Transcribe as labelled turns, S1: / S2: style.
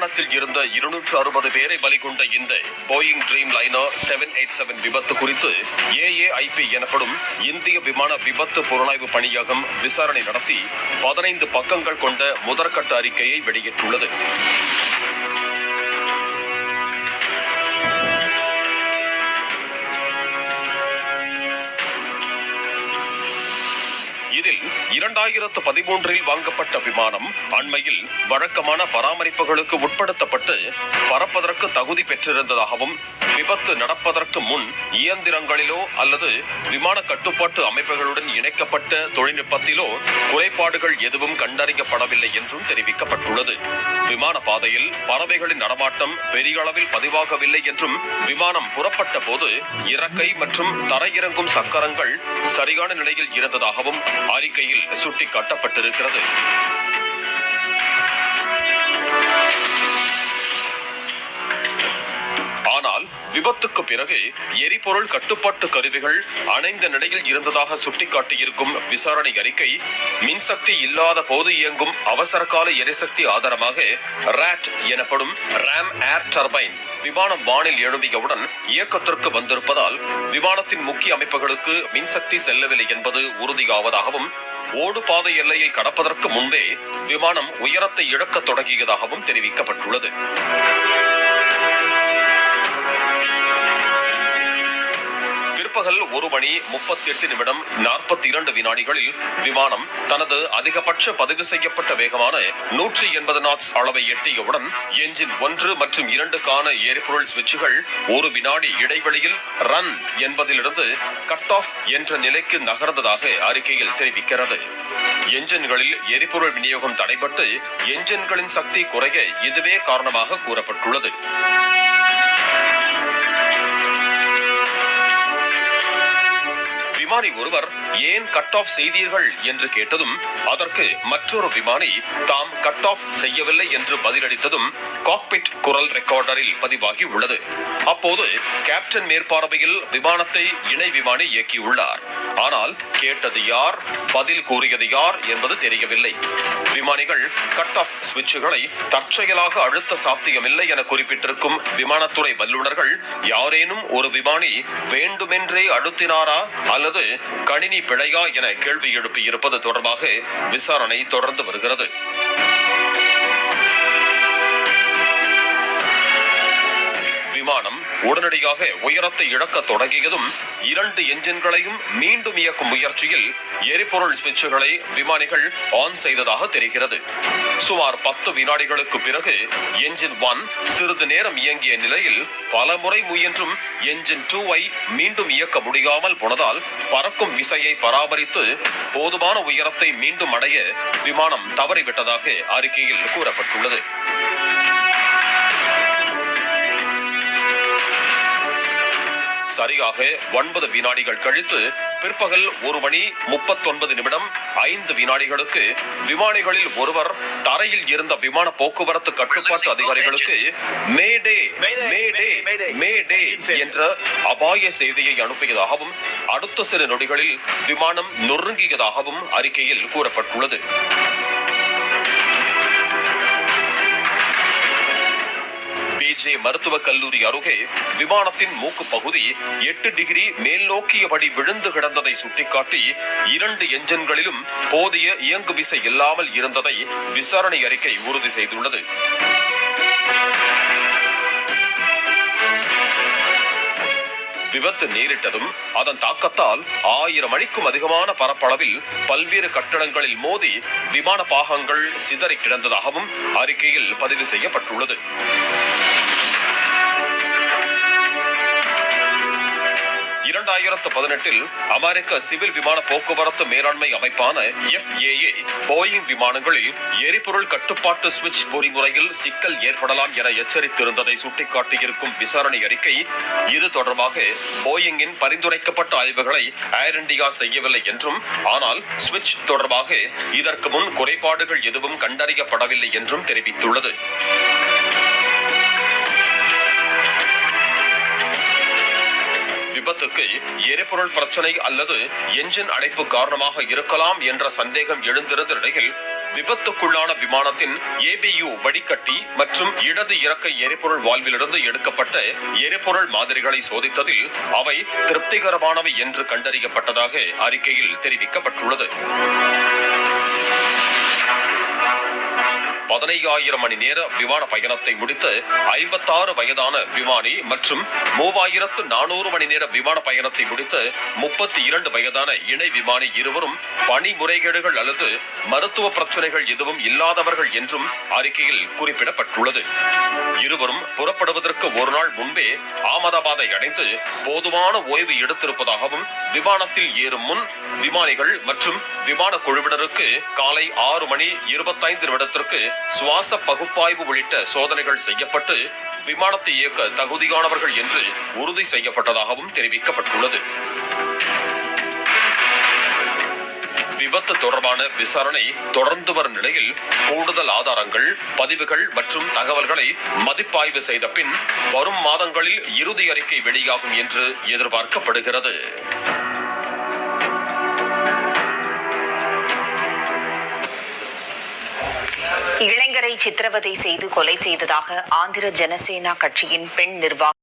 S1: விமானத்தில் இருந்த இருநூற்று அறுபது பேரை பலி கொண்ட இந்த Boeing Dreamliner seven eight seven விபத்து குறித்து ஏஏஐபி எனப்படும் இந்திய விமான விபத்து புலனாய்வு பணியகம் விசாரணை நடத்தி பதினைந்து பக்கங்கள் கொண்ட முதற்கட்ட அறிக்கையை வெளியிட்டுள்ளது. இதில் இரண்டாயிரத்து பதிமூன்றில் வாங்கப்பட்ட விமானம் அண்மையில் வழக்கமான பராமரிப்புகளுக்கு உட்படுத்தப்பட்டு பறப்பதற்கு தகுதி பெற்றிருந்ததாகவும் விபத்து நடப்பதற்கு முன் இயந்திரங்களிலோ அல்லது விமான கட்டுப்பாட்டு அமைப்புகளுடன் இணைக்கப்பட்ட தொழில்நுட்பத்திலோ குறைபாடுகள் எதுவும் கண்டறியப்படவில்லை என்றும் தெரிவிக்கப்பட்டுள்ளது. விமான பாதையில் பறவைகளின் நடமாட்டம் பெரிய அளவில் பதிவாகவில்லை என்றும் விமானம் புறப்பட்ட போது இறக்கை மற்றும் தரையிறங்கும் சக்கரங்கள் சரியான நிலையில் இருந்ததாகவும் அறிக்கையில் சுட்டிக்காட்டப்பட்டிருக்கிறது. விபத்துக்கு பிறகு எரிபொருள் கட்டுப்பாட்டு கருவிகள் அணைந்த நிலையில் இருந்ததாக சுட்டிக்காட்டியிருக்கும் விசாரணை அறிக்கை மின்சக்தி இல்லாத போது இயங்கும் அவசர கால எரிசக்தி ஆதாரமாக ராட் எனப்படும் ராம் ஏர் டர்பைன் விமானம் வானில் எழும்பியவுடன் இயக்கத்திற்கு வந்திருப்பதால் விமானத்தின் முக்கிய அமைப்புகளுக்கு மின்சக்தி செல்லவில்லை என்பது உறுதியாவதாகவும் ஓடு பாதை எல்லையை கடப்பதற்கு முன்பே விமானம் உயரத்தை இழக்கத் தொடங்கியதாகவும் தெரிவிக்கப்பட்டுள்ளது. ஒரு மணி முப்பத்தி எட்டு நிமிடம் நாற்பத்தி இரண்டு வினாடிகளில் விமானம் தனது அதிகபட்ச பதிவு செய்யப்பட்ட வேகமான நூற்றி எண்பது நாட்ஸ் அளவை எட்டியவுடன் என்ஜின் ஒன்று மற்றும் இரண்டுக்கான எரிபொருள் சுவிட்சுகள் ஒரு வினாடி இடைவெளியில் ரன் என்பதிலிருந்து கட் ஆஃப் என்ற நிலைக்கு நகர்ந்ததாக அறிக்கையில் தெரிவிக்கிறது. என்ஜின்களில் எரிபொருள் விநியோகம் தடைபட்டு என்ஜின்களின் சக்தி குறைய இதுவே காரணமாக கூறப்பட்டுள்ளது. விமானி ஒருவர் ஏன் கட் ஆஃப் செய்தீர்கள் என்று கேட்டதும் அதற்கு மற்றொரு விமானி தாம் கட் ஆஃப் செய்யவில்லை என்று பதிலளித்ததும் காக்பிட் குரல் ரெக்கார்டரில் பதிவாகி உள்ளது. அப்போது கேப்டன் மேற்பார்வையில் விமானத்தை இணை விமானி இயக்கியுள்ளார். ஆனால் கேட்டது யார் பதில் கூறியது யார் என்பது தெரியவில்லை. விமானிகள் கட் ஆஃப் சுவிட்சுகளை தற்செயலாக அழுத்த சாத்தியமில்லை என குறிப்பிட்டிருக்கும் விமானத்துறை வல்லுநர்கள் யாரேனும் ஒரு விமானி வேண்டுமென்றே அழுத்தினாரா அல்லது கணினி பிழையா என கேள்வி எழுப்பியிருப்பது தொடர்பாக விசாரணை தொடர்ந்து வருகிறது. உடனடியாக உயரத்தை இழக்க தொடங்கியதும் இரண்டு என்ஜின்களையும் மீண்டும் இயக்கும் முயற்சியில் எரிபொருள் சுவிட்சுகளை விமானிகள் ஆன் செய்ததாக தெரிகிறது. சுமார் பத்து வினாடிகளுக்கு பிறகு என்ஜின் ஒன் சிறிது நேரம் இயங்கிய நிலையில் பல முறை முயன்றும் என்ஜின் டூவை மீண்டும் இயக்க முடியாமல் போனதால் பறக்கும் விசையை பராமரித்து போதுமான உயரத்தை மீண்டும் அடைய விமானம் தவறிவிட்டதாக அறிக்கையில் கூறப்பட்டுள்ளது. சரியாக ஒன்பது வினாடிகள் கழித்து பிற்பகல் ஒரு மணி முப்பத்தொன்பது நிமிடம் ஐந்து வினாடிகளுக்கு விமானிகளில் ஒருவர் தரையில் இருந்த விமான போக்குவரத்து கட்டுப்பாட்டு அதிகாரிகளுக்கு மேடே மேடே மேடே என்ற அபாய செய்தியை அனுப்பியதாகவும் அடுத்த சில நொடிகளில் விமானம் நொறுங்கியதாகவும் அறிக்கையில் கூறப்பட்டுள்ளது. ஜே மருத்துவக் கல்லூரி அருகே விமானத்தின் மூக்கு பகுதி எட்டு டிகிரி மேல் நோக்கியபடி விழுந்து கிடந்ததை சுட்டிக்காட்டி இரண்டு என்ஜின்களிலும் போதிய இயங்கு விசை இல்லாமல் இருந்ததை விசாரணை அறிக்கை உறுதி செய்துள்ளது. விபத்து நேரிட்டதும் அதன் தாக்கத்தால் ஆயிரம் அடிக்கும் அதிகமான பரப்பளவில் பல்வேறு கட்டடங்களில் மோதி விமான பாகங்கள் சிதறி கிடந்ததாகவும் அறிக்கையில் பதிவு செய்யப்பட்டுள்ளது. இரண்டாயிரத்து பதினெட்டில் அமெரிக்க சிவில் விமான போக்குவரத்து மேலாண்மை அமைப்பான எஃப்ஏஏ போயிங் விமானங்களில் எரிபொருள் கட்டுப்பாட்டு சுவிட்ச் பொறிமுறையில் சிக்கல் ஏற்படலாம் என எச்சரித்திருந்ததை சுட்டிக்காட்டியிருக்கும் விசாரணை அறிக்கை இது தொடர்பாக போயிங்கின் பரிந்துரைக்கப்பட்ட ஆய்வுகளை ஏர் இண்டியா செய்யவில்லை என்றும் ஆனால் சுவிட்ச் தொடர்பாக இதற்கு முன் குறைபாடுகள் எதுவும் கண்டறியப்படவில்லை என்றும் தெரிவித்துள்ளது. விபத்துக்கு எரிபொருள் பிரச்சனை அல்லது என்ஜின் அடைப்பு காரணமாக இருக்கலாம் என்ற சந்தேகம் எழுந்திருந்த நிலையில் விபத்துக்குள்ளான விமானத்தின் ஏபியு வடிகட்டி மற்றும் இடது இறக்கை எரிபொருள் வால்விலிருந்து எடுக்கப்பட்ட எரிபொருள் மாதிரிகளை சோதித்ததில் அவை திருப்திகரமானவை என்று கண்டறியப்பட்டதாக அறிக்கையில் தெரிவிக்கப்பட்டுள்ளது. பதினையாயிரம் மணி நேர விமான பயணத்தை முடித்து ஐம்பத்தாறு வயதான விமானி மற்றும் மூவாயிரத்து நானூறு மணி நேர விமான பயணத்தை முடித்து முப்பத்தி இரண்டு வயதான இணை விமானி இருவரும் பணி முறைகேடுகள் அல்லது மருத்துவ பிரச்சனைகள் எதுவும் இல்லாதவர்கள் என்றும் அறிக்கையில் குறிப்பிடப்பட்டுள்ளது. இருவரும் புறப்படுவதற்கு ஒரு நாள் முன்பே ஆமதாபாத்தை அடைந்து போதுமான ஓய்வு எடுத்திருப்பதாகவும் விமானத்தில் ஏறும் முன் விமானிகள் மற்றும் விமான குழுவினருக்கு காலை ஆறு மணி இருபத்தைந்து நிமிடத்திற்கு சுவாச பகுப்பாய்வு உள்ளிட்ட சோதனைகள் செய்யப்பட்டு விமானத்தை இயக்க தகுதியானவர்கள் என்று உறுதி செய்யப்பட்டதாகவும் தெரிவிக்கப்பட்டுள்ளது. விபத்து தொடர்பான விசாரணை தொடர்ந்து வரும் நிலையில் கூடுதல் ஆதாரங்கள் பதிவுகள் மற்றும் தகவல்களை மதிப்பாய்வு செய்த பின் வரும் மாதங்களில் இறுதி அறிக்கை வெளியாகும் என்று எதிர்பார்க்கப்படுகிறது.
S2: இளைஞரை சித்திரவதை செய்து கொலை செய்ததாக ஆந்திர ஜனசேனா கட்சியின் பெண் நிர்வாக